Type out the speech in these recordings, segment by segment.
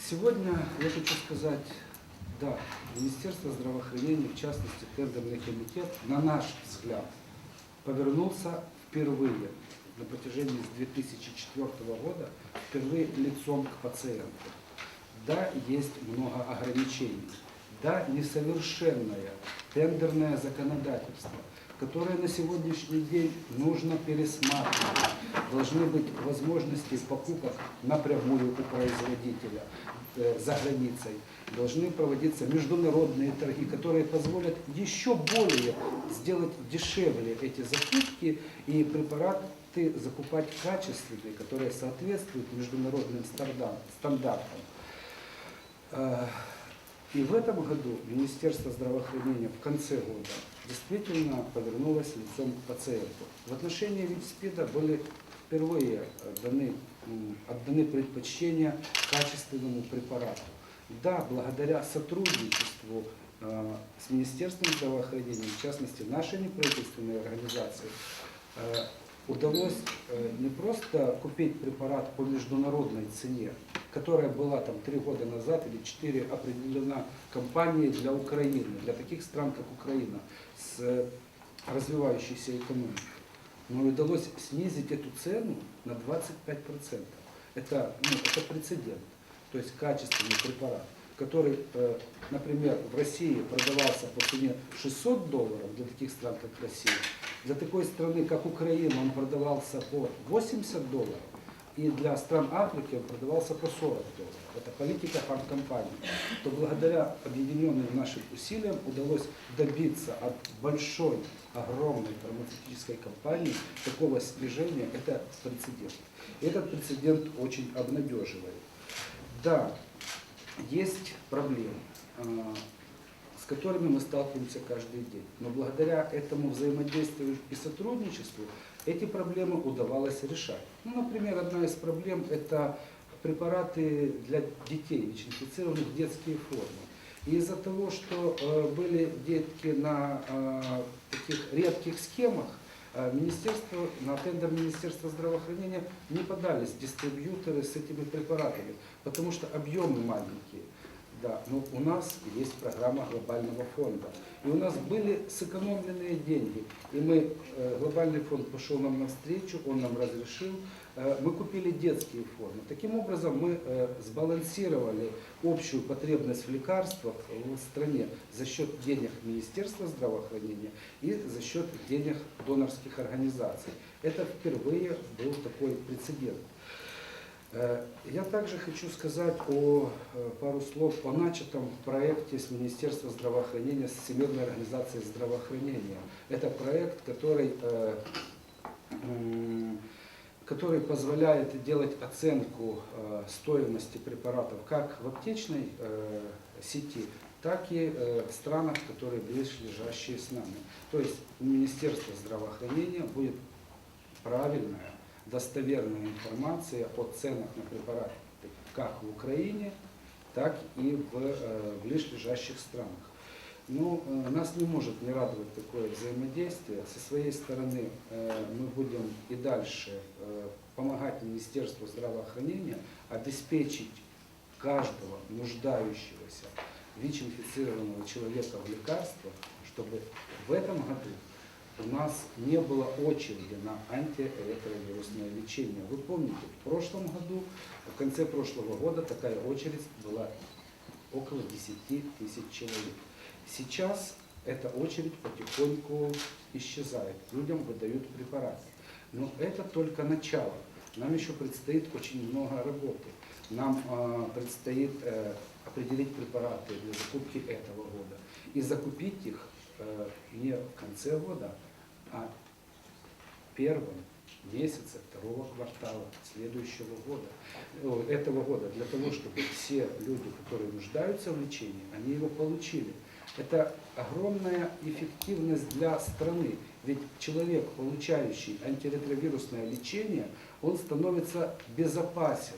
Сегодня я хочу сказать, да, Министерство здравоохранения, в частности тендерный комитет, на наш взгляд, повернулся впервые на протяжении с 2004 года, впервые лицом к пациенту. Да, есть много ограничений. Да, несовершенное тендерное законодательство, которое на сегодняшний день нужно пересматривать. Должны быть возможности покупок напрямую у производителя э, за границей. Должны проводиться международные торги, которые позволят еще более сделать дешевле эти закупки и препараты закупать качественные, которые соответствуют международным стандар- стандартам. Э, И в этом году Министерство здравоохранения в конце года действительно повернулось лицом к пациенту. В отношении ВИП-СПИДа были впервые даны, отданы предпочтения качественному препарату. Да, благодаря сотрудничеству э, с Министерством здравоохранения, в частности нашей неправительственной организации, э, удалось э, не просто купить препарат по международной цене, которая была там три года назад или четыре определена компанией для Украины, для таких стран, как Украина, э, развивающейся экономикой. Но удалось снизить эту цену на 25%. Это, ну, это прецедент. То есть качественный препарат, который, э, например, в России продавался по цене 600 долларов для таких стран, как Россия, для такой страны, как Украина, он продавался по 80 долларов, и для стран Африки он продавался по 40 долларов. Это политика фармкомпании. То благодаря объединенным нашим усилиям удалось добиться от большой, огромной фармацевтической компании такого снижения. Это прецедент. Этот прецедент очень обнадеживает. Да, есть проблемы, а, которыми мы сталкиваемся каждый день. Но благодаря этому взаимодействию и сотрудничеству эти проблемы удавалось решать. Ну, например, одна из проблем – это препараты для детей, ВИЧ-инфицированных детские формы. И из-за того, что э, были детки на э, таких редких схемах, э, Министерство, на тендер Министерства здравоохранения не подались дистрибьюторы с этими препаратами, потому что объемы маленькие. Да, но у нас есть программа глобального фонда. И у нас были сэкономленные деньги. И мы, э, глобальный фонд пошел нам навстречу, он нам разрешил. Э, Мы купили детские формы. Таким образом мы э, сбалансировали общую потребность в лекарствах в стране за счет денег Министерства здравоохранения и за счет денег донорских организаций. Это впервые был такой прецедент. Э, Я также хочу сказать о, э, пару слов о начатом проекте с Министерства здравоохранения, с Всемирной организацией здравоохранения. Это проект, который, э, который позволяет делать оценку стоимости препаратов как в аптечной сети, так и в странах, которые близлежащие с нами. То есть у Министерства здравоохранения будет правильная, достоверная информация о ценах на препараты как в Украине, так и в э, ближлежащих странах. Ну, э, нас не может не радовать такое взаимодействие. Со своей стороны э, мы будем и дальше помогать Министерству здравоохранения обеспечить каждого нуждающегося ВИЧ-инфицированного человека в лекарствах, чтобы в этом году у нас не было очереди на антиретровирусное лечение. Вы помните, в прошлом году, в конце прошлого года такая очередь была около 10 тысяч человек. Сейчас эта очередь потихоньку исчезает, людям выдают препараты. Но это только начало. Нам еще предстоит очень много работы. Нам э, предстоит э, определить препараты для закупки этого года и закупить их не в конце года, а в первом месяце второго квартала следующего года, о, этого года, для того, чтобы все люди, которые нуждаются в лечении, они его получили. Это огромная эффективность для страны, ведь человек, получающий антиретровирусное лечение, он становится безопасен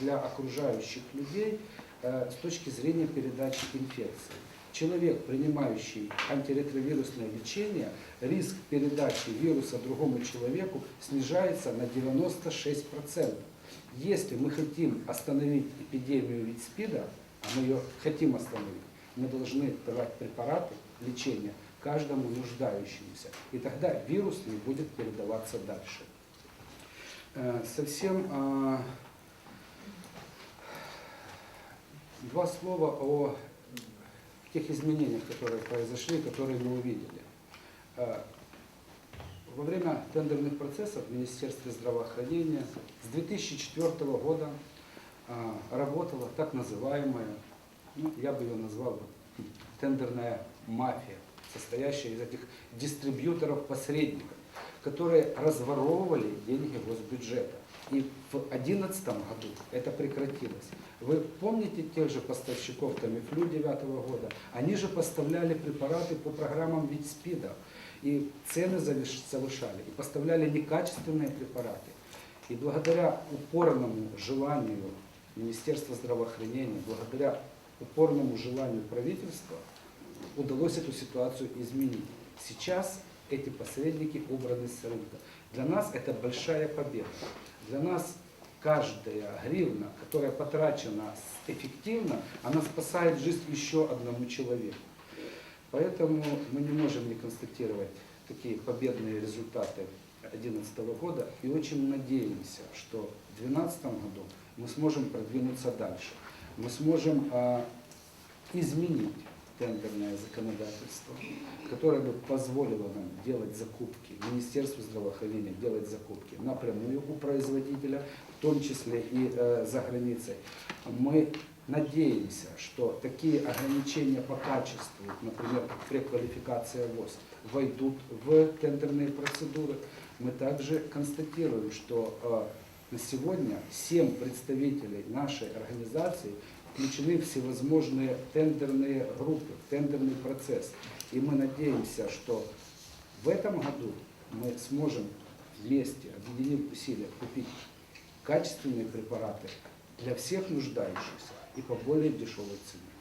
для окружающих людей э, с точки зрения передачи инфекции. Человек, принимающий антиретровирусное лечение, риск передачи вируса другому человеку снижается на 96%. если мы хотим остановить эпидемию вид СПИДа, а мы ее хотим остановить, мы должны давать препараты лечения каждому нуждающемуся. И тогда вирус не будет передаваться дальше. Э, Совсем а, два слова о тех изменениях, которые произошли, которые мы увидели. Э, Во время тендерных процессов в Министерстве здравоохранения с 2004 года а, работала так называемая, ну, я бы ее назвал тендерная мафия, состоящая из этих дистрибьюторов-посредников, которые разворовывали деньги госбюджета. И в 2011 году это прекратилось. Вы помните тех же поставщиков Тамифлю 2009 года? Они же поставляли препараты по программам ВИЧ-СПИДа. И цены завышали, и поставляли некачественные препараты. И благодаря упорному желанию Министерства здравоохранения, благодаря упорному желанию правительства, удалось эту ситуацию изменить. Сейчас эти посредники убраны с рынка. Для нас это большая победа. Для нас каждая гривна, которая потрачена эффективно, она спасает жизнь еще одному человеку. Поэтому мы не можем не констатировать такие победные результаты 2011 года и очень надеемся, что в 2012 году мы сможем продвинуться дальше. Мы сможем а, изменить тендерное законодательство, которое бы позволило нам делать закупки, Министерству здравоохранения делать закупки напрямую у производителя, в том числе и э, за границей. Мы надеемся, что такие ограничения по качеству, например, как преквалификация ВОЗ, войдут в тендерные процедуры. Мы также констатируем, что э, на сегодня семь представителей нашей организации включены всевозможные тендерные группы, тендерный процесс. И мы надеемся, что в этом году мы сможем вместе, объединив усилия, купить качественные препараты для всех нуждающихся и по более дешевой цене.